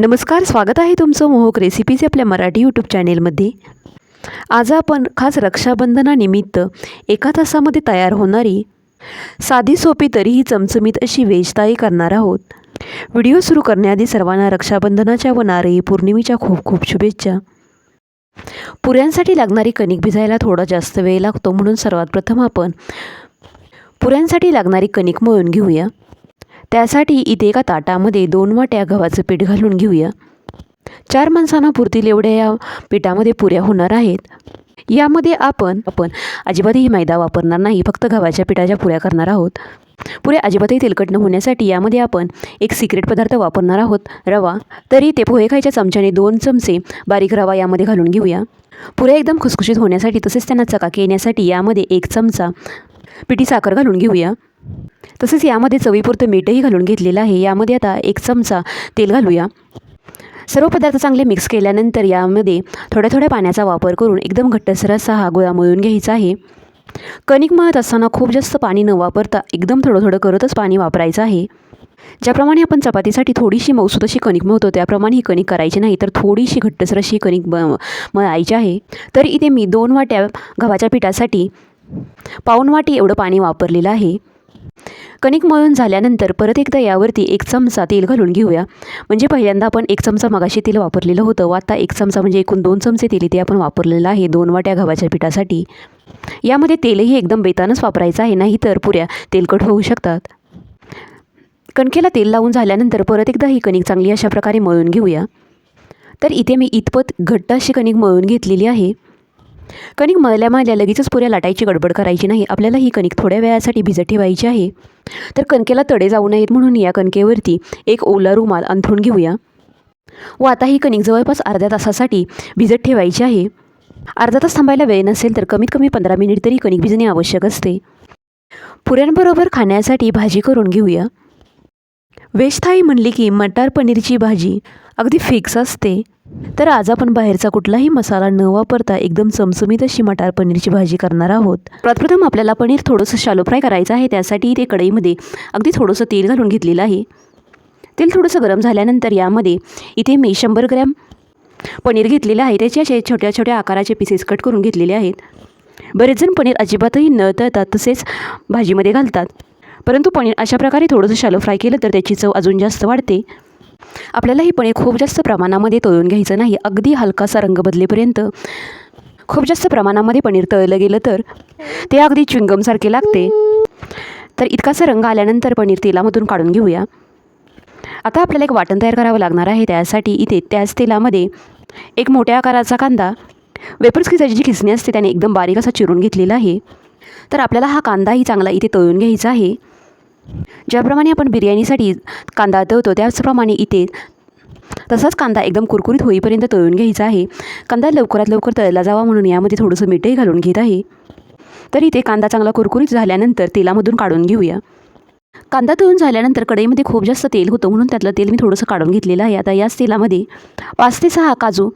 नमस्कार स्वागत आहे तुमचं मोहक रेसिपीज आपल्या मराठी यूट्यूब चॅनेलमध्ये. आज आपण खास रक्षाबंधनानिमित्त एका तासामध्ये तयार होणारी साधी सोपी तरीही चमचमीत अशी वेजताई करणार आहोत. व्हिडिओ सुरू करण्याआधी सर्वांना रक्षाबंधनाच्या व नारळी पौर्णिमेच्या खूप खूप शुभेच्छा. पुऱ्यांसाठी लागणारी कणिक भिजायला थोडा जास्त वेळ लागतो म्हणून सर्वात प्रथम आपण पुऱ्यांसाठी लागणारी कणिक मळून घेऊया. त्यासाठी इथे एका ताटामध्ये दोन वाट्या गव्हाचं पीठ घालून घेऊया. चार माणसांना पुरतील एवढ्या या पिठामध्ये पुऱ्या होणार आहेत. यामध्ये आपण आपण अजिबातही मैदा वापरणार नाही फक्त गव्हाच्या पिठाच्या पुऱ्या करणार आहोत. पुऱ्या अजिबातही तेलकट न होण्यासाठी यामध्ये आपण एक सिक्रेट पदार्थ वापरणार आहोत. रवा. तरी ते पोहे खायच्या चमच्याने दोन चमचे बारीक रवा यामध्ये घालून घेऊया. पुऱ्या एकदम खुसखुशीत होण्यासाठी तसेच त्यांना चकाकी येण्यासाठी यामध्ये एक चमचा पिठी साखर घालून घेऊया. तसेच यामध्ये चवीपुरतं मीठही घालून घेतलेलं आहे. यामध्ये आता एक चमचा तेल घालूया. सर्व पदार्थ चांगले मिक्स केल्यानंतर यामध्ये थोड्या थोड्या पाण्याचा वापर करून एकदम घट्टसर असा हा गोळा मळून घ्यायचा आहे. कणिक मळत असताना खूप जास्त पाणी न वापरता एकदम थोडं थोडं करतच पाणी वापरायचं आहे. ज्याप्रमाणे आपण चपातीसाठी थोडीशी मौसूद अशी कणिक मळतो त्याप्रमाणे ही कणिक करायची नाही तर थोडीशी घट्टसर अशी कणिक ब मळायची आहे. तर इथे मी दोन वाट्या गव्हाच्या पिठासाठी पाऊण वाटी एवढं पाणी वापरलेलं आहे. कणिक मळून झाल्यानंतर परत एकदा यावरती एक चमचा तेल घालून घेऊया. म्हणजे पहिल्यांदा आपण एक चमचा मगाशी तेल वापरलेलं होतं. व आता एक चमचा म्हणजे एकूण दोन चमचे तेल इथे आपण वापरलेलं आहे. दोन वाट्या गव्हाच्या पिठासाठी. यामध्ये तेलही एकदम बेतानच वापरायचं आहे. नाही तर पुऱ्या तेलकट होऊ शकतात. कणकेला तेल लावून झाल्यानंतर परत एकदा ही कणिक चांगली अशा प्रकारे मळून घेऊया. तर इथे मी इतपत घट्ट अशी कणिक मळून घेतलेली आहे. कणिक मळल्या मळल्या लगेचच पुऱ्या लाटायची गडबड करायची नाही. आपल्याला ही कणिक थोड्या वेळासाठी भिजत ठेवायची आहे. तर कणकेला तडे जाऊ नयेत म्हणून या कणकेवरती एक ओला रुमाल अंथरून घेऊया. व आता ही कणिक जवळपास अर्ध्या तासासाठी भिजत ठेवायची आहे. अर्धा तास थांबायला वेळ नसेल तर कमीत कमी पंधरा मिनिट तरी कणिक भिजणे आवश्यक असते. पुऱ्यांबरोबर खाण्यासाठी भाजी करून घेऊया. व्हेज थाई म्हणली की मटार पनीरची भाजी. अगदी फिक्स असते. तर आज आपण बाहेरचा कुठलाही मसाला न वापरता एकदम चमचमीत अशी मटार पनीरची भाजी करणार आहोत. प्रथम आपल्याला पनीर थोडंसं शालो फ्राय करायचं आहे. त्यासाठी इथे कढईमध्ये अगदी थोडंसं तेल घालून घेतलेलं आहे. तेल थोडंसं गरम झाल्यानंतर यामध्ये इथे मी शंभर ग्रॅम पनीर घेतलेलं आहे. त्याचे असे छोट्या छोट्या आकाराचे पीसेस कट करून घेतलेले आहेत. बरेचजण पनीर अजिबातही न तळतात तसेच भाजीमध्ये घालतात. परंतु पनीर अशा प्रकारे थोडंसं शालो फ्राय केलं तर त्याची चव अजून जास्त वाढते. आपल्याला ही पनीर खूप जास्त प्रमाणामध्ये तळून घ्यायचं नाही अगदी हलकासा रंग बदलेपर्यंत. खूप जास्त प्रमाणामध्ये पनीर तळलं गेलं तर ते अगदी चिंगमसारखे लागते. तर इतकासा रंग आल्यानंतर पनीर तेलामधून काढून घेऊया. आता आपल्याला एक वाटण तयार करावं लागणार आहे त्यासाठी इथे त्याच तेलामध्ये एक मोठ्या आकाराचा कांदा वेपर्स खिसाची जी खिसणी असते त्याने एकदम बारीक असा चिरून घेतलेला आहे. तर आपल्याला हा कांदाही चांगला इथे तळून घ्यायचा आहे. ज्याप्रमाणे आपण बिर्याणीसाठी कांदा तळतो त्याचप्रमाणे इथे तसाच कांदा एकदम कुरकुरीत होईपर्यंत तळून घ्यायचा आहे. कांदा लवकरात लवकर तळला जावा म्हणून यामध्ये थोडंसं मीठही घालून घेत आहे. तर इथे कांदा चांगला कुरकुरीत झाल्यानंतर तेलामधून काढून घेऊया. कांदा तळून झाल्यानंतर कढईमध्ये खूप जास्त तेल होतं म्हणून त्यातलं तेल मी थोडंसं काढून घेतलेलं आहे. आता याच तेलामध्ये पाच ते सहा काजू.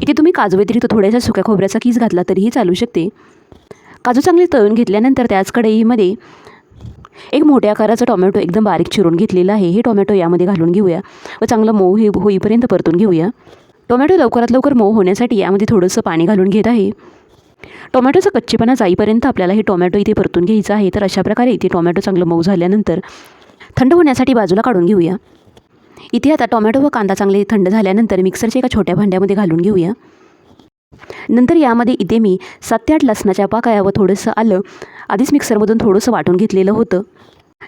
इथे तुम्ही काजू व्यतिरिक्त थोड्याशा सुक्या खोबऱ्याचा कीस घातला तरीही चालू शकते. काजू चांगले तळून घेतल्यानंतर त्याच कढईमध्ये एक मोठ्या आकाराचा टोमॅटो एकदम बारीक चिरून घेतलेला आहे. हे टोमॅटो यामध्ये घालून घेऊया व चांगलं मऊ हे होईपर्यंत परतून घेऊया. टोमॅटो लवकरात लवकर मऊ होण्यासाठी यामध्ये थोडंसं पाणी घालून घेत आहे. टोमॅटोचा कच्चेपणा जाईपर्यंत आपल्याला हे टोमॅटो इथे परतून घ्यायचं आहे. तर अशा प्रकारे इथे टोमॅटो चांगलं मऊ झाल्यानंतर थंड होण्यासाठी बाजूला काढून घेऊया. इथे आता टोमॅटो व कांदा चांगले थंड झाल्यानंतर मिक्सरच्या एका छोट्या भांड्यामध्ये घालून घेऊया. नंतर यामध्ये इथे मी सात ते आठ लसणाच्या पाकळ्या व थोडंसं आलं. आधीच मिक्सरमधून थोडंसं वाटून घेतलेलं होतं.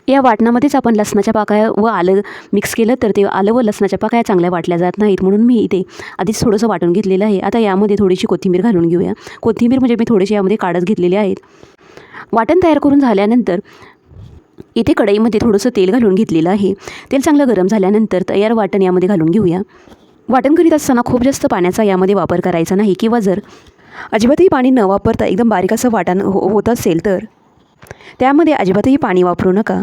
या वाटणामध्येच आपण लसणाच्या पाकळ्या व आलं मिक्स केलं तर ते आलं व लसणाच्या पाकळ्या चांगल्या वाटल्या जात नाहीत. म्हणून मी इथे आधीच थोडंसं वाटून घेतलेलं आहे. आता यामध्ये थोडीशी कोथिंबीर घालून घेऊया. कोथिंबीर म्हणजे मी थोडीशी यामध्ये काढत घेतलेले आहेत. वाटण तयार करून झाल्यानंतर इथे कढईमध्ये थोडंसं तेल घालून घेतलेलं आहे. तेल चांगलं गरम झाल्यानंतर तयार वाटण यामध्ये घालून घेऊया. वाटण करीत असताना खूप जास्त पाण्याचा यामध्ये वापर करायचा नाही किंवा जर अजिबातही पाणी न वापरता एकदम बारीक असं वाटण हो होत असेल तर? त्यामध्ये अजिबातही पाणी वापरू नका.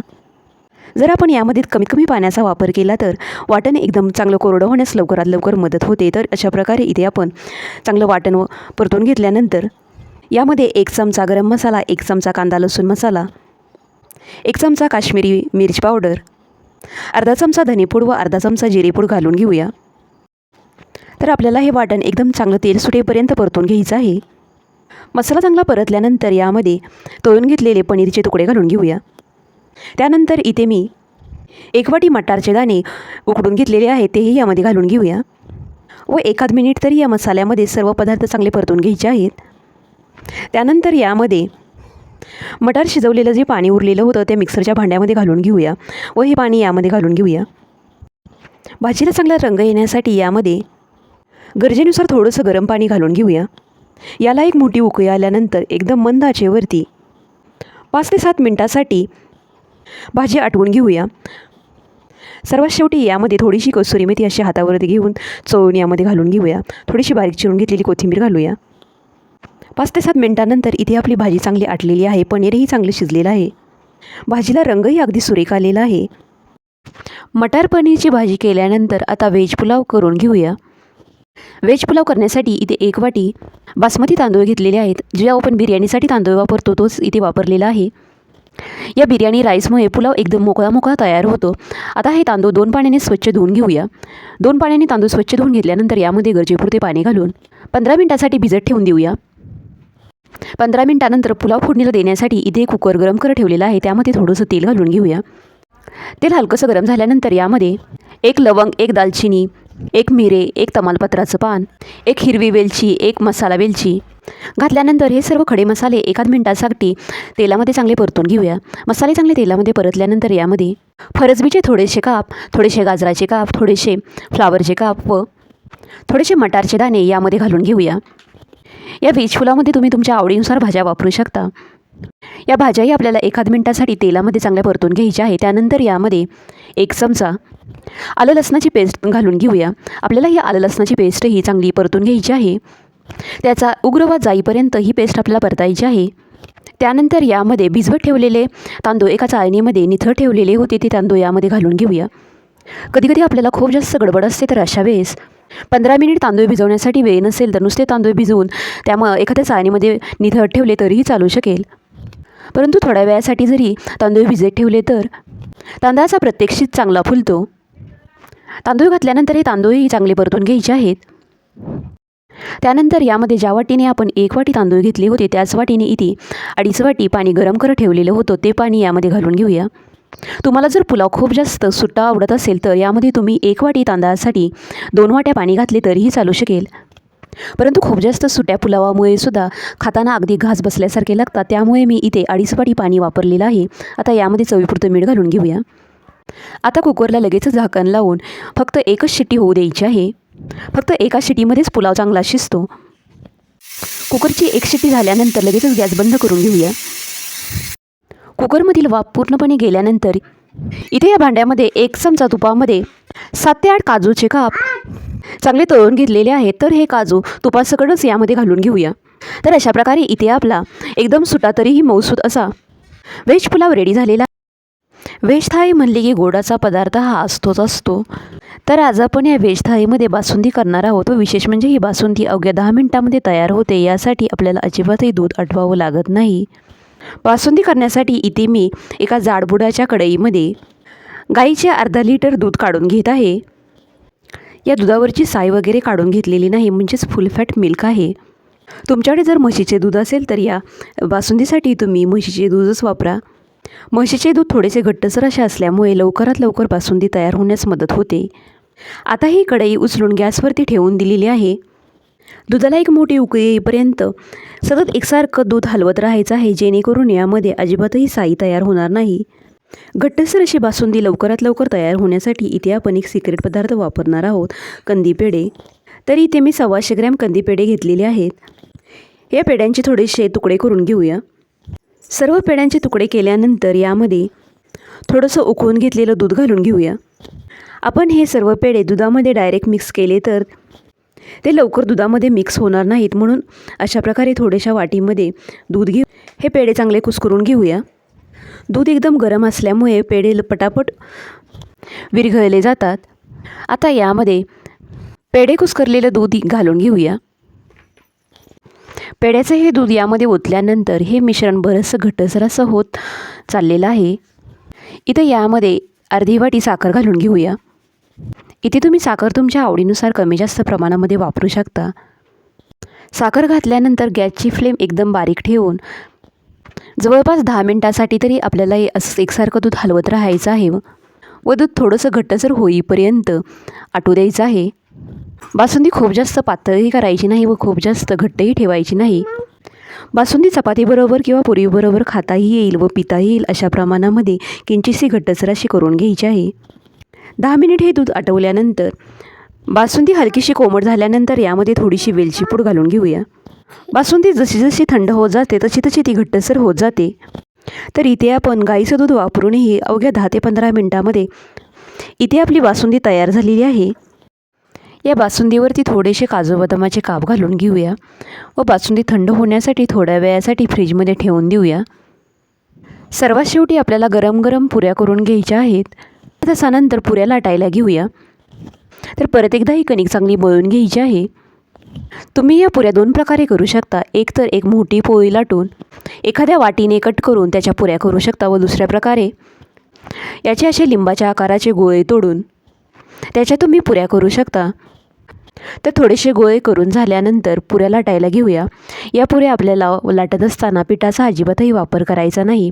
जर आपण यामध्ये कमीत कमी पाण्याचा वापर केला तर वाटण एकदम चांगलं कोरडं होण्यास लवकरात लवकर मदत होते. तर अशा प्रकारे इथे आपण चांगलं वाटण व परतून घेतल्यानंतर यामध्ये एक चमचा गरम मसाला एक चमचा कांदा लसूण मसाला एक चमचा काश्मीरी मिरची पावडर अर्धा चमचा धनेपूड व अर्धा चमचा जिरेपूड घालून घेऊया. तर आपल्याला हे वाटण एकदम चांगलं तेल सुटेपर्यंत परतून घ्यायचं आहे. मसाला चांगला परतल्यानंतर यामध्ये तळून घेतलेले पनीरचे तुकडे घालून घेऊया. त्यानंतर इथे मी एक वाटी मटारचे दाणे उकडून घेतलेले आहेत तेही यामध्ये घालून घेऊया. व एखाद मिनिट तरी या मसाल्यामध्ये सर्व पदार्थ चांगले परतून घ्यायचे आहेत. त्यानंतर यामध्ये मटार शिजवलेलं जे पाणी उरलेलं होतं ते मिक्सरच्या भांड्यामध्ये घालून घेऊया. व हे पाणी यामध्ये घालून घेऊया. भाजीला चांगला रंग येण्यासाठी यामध्ये गरजेनुसार थोडंसं गरम पाणी घालून घेऊया. याला एक मोठी उकळी आल्यानंतर एकदम मंद आचेवरती पाच ते सात मिनटासाठी भाजी आटवून घेऊया. सर्वात शेवटी यामध्ये थोडीशी कसुरी मेथी अशी हातावरती घेऊन चवळून यामध्ये घालून घेऊया. थोडीशी बारीक चिरून घेतलेली कोथिंबीर घालूया. पाच ते सात मिनटानंतर इथे आपली भाजी चांगली आटलेली आहे पनीरही चांगलं शिजलेलं आहे. भाजीला रंगही अगदी सुरेख आलेला आहे. मटार पनीरची भाजी केल्यानंतर आता व्हेज पुलाव करून घेऊया. व्हेज पुलाव करण्यासाठी इथे एक वाटी बासमती तांदूळ घेतलेले आहेत. जे आपण बिर्याणीसाठी तांदूळ वापरतो तोच इथे वापरलेला आहे. या बिर्याणी राईसमुळे पुलाव एकदम मोकळा मोकळा तयार होतो. आता हे तांदूळ दोन पाण्याने स्वच्छ धुवून घेऊया. दोन पाण्याने तांदूळ स्वच्छ धुवून घेतल्यानंतर यामध्ये गरजेपुरते पाणी घालून पंधरा मिनटासाठी भिजत ठेवून देऊया. पंधरा मिनटानंतर पुलाव फोडणीला देण्यासाठी इथे कुकर गरम करत ठेवलेला आहे. त्यामध्ये थोडंसं तेल घालून घेऊया. तेल हलकंसं गरम झाल्यानंतर यामध्ये एक लवंग एक दालचिनी एक मिरे एक तमालपत्राचं पान एक हिरवी वेलची एक मसाला वेलची. घातल्यानंतर हे सर्व खडे मसाले एखाद मिनटासाठी तेलामध्ये चांगले परतून घेऊया. मसाले चांगले तेलामध्ये परतल्यानंतर यामध्ये फरसबीचे थोडेसे काप थोडेसे गाजराचे काप थोडेसे फ्लावरचे काप व थोडेसे मटारचे दाणे यामध्ये घालून घेऊया. या व्हेज फुलामध्ये तुम्ही तुमच्या आवडीनुसार भाज्या वापरू शकता. या भाज्याही आपल्याला एखाद मिनटासाठी तेलामध्ये चांगल्या परतून घ्यायच्या आहे त्यानंतर यामध्ये एक चमचा आलं लसणाची पेस्ट घालून घेऊया. आपल्याला ही आलं लसणाची पेस्ट ही चांगली परतून घ्यायची आहे. त्याचा उग्रवाद जाईपर्यंत ही पेस्ट आपल्याला परतायची आहे. त्यानंतर यामध्ये भिजवत ठेवलेले तांदूळ एका चाळणीमध्ये निथळ ठेवलेले होते ते तांदूळ यामध्ये घालून घेऊया. कधीकधी आपल्याला खूप जास्त गडबड असते तर अशा वेळेस पंधरा मिनिट तांदूळ भिजवण्यासाठी वेळ नसेल तर नुसते तांदूळ भिजवून त्यामुळं एखाद्या चाळणीमध्ये निथळ ठेवले तरीही चालू शकेल. परंतु थोड्या वेळासाठी जरी तांदूळ भिजत ठेवले तर तांदळाचा प्रत्यक्षित चांगला फुलतो. तांदूळ घातल्यानंतर हे तांदूळही चांगले परतून घ्यायचे आहेत. त्यानंतर यामध्ये ज्या वाटीने आपण एक वाटी तांदूळ घेतले होते त्याच वाटीने इथे अडीच वाटी पाणी गरम करत ठेवलेलं होतं ते पाणी यामध्ये घालून घेऊया. तुम्हाला जर पुलाव खूप जास्त सुट्टा आवडत असेल तर यामध्ये तुम्ही एक वाटी तांदळासाठी दोन वाट्या पाणी घातले तरीही चालू शकेल. परंतु खूप जास्त सुट्या पुलावामुळे सुद्धा खाताना अगदी घास बसल्यासारखे लागतात त्यामुळे मी इथे अडीच वाटी पाणी वापरलेलं आहे. आता यामध्ये चवीपुरतं मीठ घालून घेऊया. आता कुकरला लगेच झाकण लावून फक्त एकच शिट्टी होऊ द्यायची आहे. फक्त एका शिटीमध्येच पुलाव चांगला शिजतो. कुकरची एक शिट्टी झाल्यानंतर लगेचच गॅस बंद करून घेऊया. कुकरमधील वाफ पूर्णपणे गेल्यानंतर इथे या भांड्यामध्ये एक चमचा तुपामध्ये सात ते आठ काजूचे काप चांगले तळून घेतलेले आहेत. तर हे काजू तुपासकटच यामध्ये घालून घेऊया. तर अशा प्रकारे इथे आपला एकदम सुटा तरीही मौसूद असा. व्हेज पुलाव रेडी झालेला व्हेज थाळी म्हणली की गोडाचा पदार्थ हा असतोच असतो. तर आज आपण या व्हेज थाळीमध्ये बासुंदी करणार आहोत व विशेष म्हणजे ही बासुंदी अवघ्या दहा मिनिटामध्ये तयार होते यासाठी आपल्याला अजिबातही दूध आठवावं लागत नाही. बासुंदी करण्यासाठी इथे मी एका जाडबुडाच्या कढईमध्ये गाईचे अर्धा लिटर दूध काढून घेत आहे. या दुधावरची साय वगैरे काढून घेतलेली नाही म्हणजेच फुल फॅट मिल्क आहे. तुमच्याकडे जर म्हशीचे दूध असेल तर या बासुंदीसाठी तुम्ही म्हशीचे दूधच वापरा. म्हशीचे दूध थोडेसे घट्टसर असे असल्यामुळे लवकरात लवकर बासुंदी तयार होण्यास मदत होते. आता ही कढई उचलून गॅसवरती ठेवून दिलेली आहे. दुधाला एक मोठी उकळी येईपर्यंत सतत एकसारखं दूध हलवत राहायचं आहे जेणेकरून यामध्ये अजिबातही साई तयार होणार नाही. घट्टसर अशी बासुंदी लवकरात लवकर तयार होण्यासाठी इथे आपण एक सिक्रेट पदार्थ वापरणार आहोत कंदी पेढे तरी इथे मी सव्वाशे ग्रॅम कंदी पेढे घेतलेले आहेत. या पेढ्यांचे थोडेसे तुकडे करून घेऊया. सर्व पेढ्यांचे तुकडे केल्यानंतर यामध्ये थोडंसं उकळून घेतलेलं दूध घालून घेऊया. आपण हे सर्व पेढे दुधामध्ये डायरेक्ट मिक्स केले तर ते लवकर दुधामध्ये मिक्स होणार नाहीत म्हणून अशा प्रकारे थोड्याशा वाटीमध्ये दूध घेऊ. हे पेढे चांगले कुस्करून घेऊया. दूध एकदम गरम असल्यामुळे पेढे ल- पटापट विरघळले जातात. आता यामध्ये पेढे कुस्करलेलं दूध घालून घेऊया. पेढ्याचं हे दूध यामध्ये ओतल्यानंतर हे मिश्रण बरंचसं घट्टसर होत चाललेलं आहे. इथं यामध्ये अर्धी वाटी साखर घालून घेऊया. इथे तुम्ही साखर तुमच्या आवडीनुसार कमी जास्त प्रमाणामध्ये वापरू शकता. साखर घातल्यानंतर गॅसची फ्लेम एकदम बारीक ठेवून जवळपास दहा मिनटासाठी तरी आपल्याला हे असं एकसारखं दूध हलवत राहायचं आहे व दूध थोडंसं घट्टसर होईपर्यंत आटू द्यायचं आहे. बासुंदी खूप जास्त पातळही करायची नाही व खूप जास्त घट्टही ठेवायची नाही. बासुंदी चपातीबरोबर किंवा पुरीबरोबर खाताही येईल व पिताही येईल अशा प्रमाणामध्ये किंचितशी घट्टसर अशी करून घ्यायची आहे. दहा मिनिट हे दूध आटवल्यानंतर बासुंदी हलकीशी कोमट झाल्यानंतर यामध्ये थोडीशी वेलची पूड घालून घेऊया. बासुंदी जशी जशी थंड होत जाते तशी तशी ती घट्टसर होत जाते. तर इथे आपण गाईचं दूध वापरूनही अवघ्या दहा ते पंधरा मिनटामध्ये इथे आपली बासुंदी तयार झालेली आहे. या बासुंदीवरती थोडेसे काजू बदामाचे काप घालून घेऊया व बासुंदी थंड होण्यासाठी थोड्या वेळासाठी फ्रीजमध्ये ठेवून देऊया. सर्वात शेवटी आपल्याला गरम गरम पुऱ्या करून घ्यायच्या आहेत. तासानंतर पुऱ्या लाटायला घेऊया. तर परत एकदा ही कणिक चांगली मळून घ्यायची आहे. तुम्ही या पुऱ्या दोन प्रकारे करू शकता. एक तर एक मोठी पोळी लाटून एखाद्या वाटीने कट करून त्याच्या पुऱ्या करू शकता व दुसऱ्या प्रकारे. याचे असे लिंबाच्या आकाराचे गोळे तोडून त्याच्या तुम्ही पुऱ्या करू शकता. तर थोडेसे गोळे करून झाल्यानंतर पुऱ्या लाटायला घेऊया. या पुऱ्या आपल्याला लाटत असताना पिठाचा अजिबातही वापर करायचा नाही.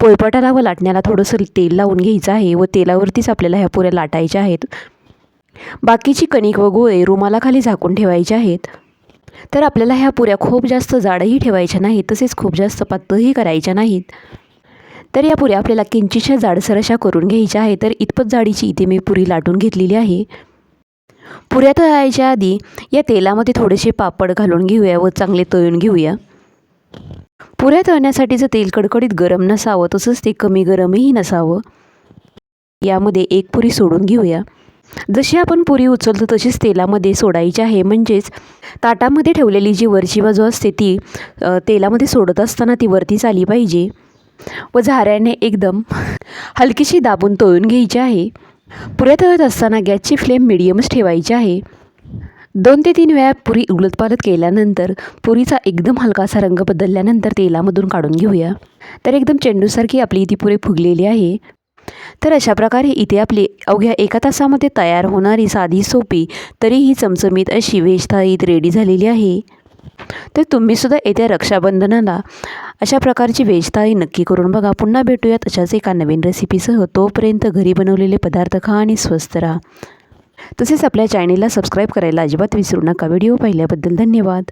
पोळपाटाला व लाटण्याला थोडंसं तेल लावून घ्यायचं आहे व तेलावरतीच आपल्याला ह्या पुऱ्या लाटायच्या आहेत. बाकीची कणिक व गोळे रुमालाखाली झाकून ठेवायचे आहेत. तर आपल्याला ह्या पुऱ्या खूप जास्त जाडही ठेवायच्या नाहीत तसेच खूप जास्त पातळही करायच्या नाहीत. तर या पुऱ्या आपल्याला किंचितशा जाडसर अशा करून घ्यायच्या आहे तर इतपत जाडीची इथे मी पुरी लाटून घेतलेली आहे. पुऱ्या तळायच्या आधी या तेलामध्ये थोडेसे पापड घालून घेऊया व चांगले तळून घेऊया. पुऱ्या तळण्यासाठीचं तेल कडकडीत गरम नसावं तसंच ते कमी गरमही नसावं. यामध्ये एक पुरी सोडून घेऊया. जशी आपण पुरी उचलतो तशीच तेलामध्ये सोडायची आहे. म्हणजेच ताटामध्ये ठेवलेली जी वरची बाजू असते ती तेलामध्ये सोडत असताना ती वरतीच आली पाहिजे. व झाऱ्याने एकदम हलकीशी दाबून तळून घ्यायची आहे. पुऱ्या तळत असताना गॅसची फ्लेम मिडियमच ठेवायची आहे. दोन ते तीन वेळा पुरी उलटपालट केल्यानंतर पुरीचा एकदम हलकासा रंग बदलल्यानंतर तेलामधून काढून घेऊया. तर एकदम चेंडूसारखी आपली ती पुरी फुगलेली आहे. तर अशा प्रकारे इथे आपली अवघ्या एका तासामध्ये तयार होणारी साधी सोपी तरीही चमचमीत अशी व्हेज थाळीत रेडी झालेली आहे. तर तुम्हीसुद्धा येत्या रक्षाबंधनाला अशा प्रकारची व्हेज थाळी नक्की करून बघा. पुन्हा भेटूयात अशाच एका नवीन रेसिपीसह तोपर्यंत घरी बनवलेले पदार्थ खा आणि स्वस्त राहा. तसेच आपल्या चॅनेलला सबस्क्राईब करायला अजिबात विसरू नका. व्हिडिओ पाहिल्याबद्दल धन्यवाद.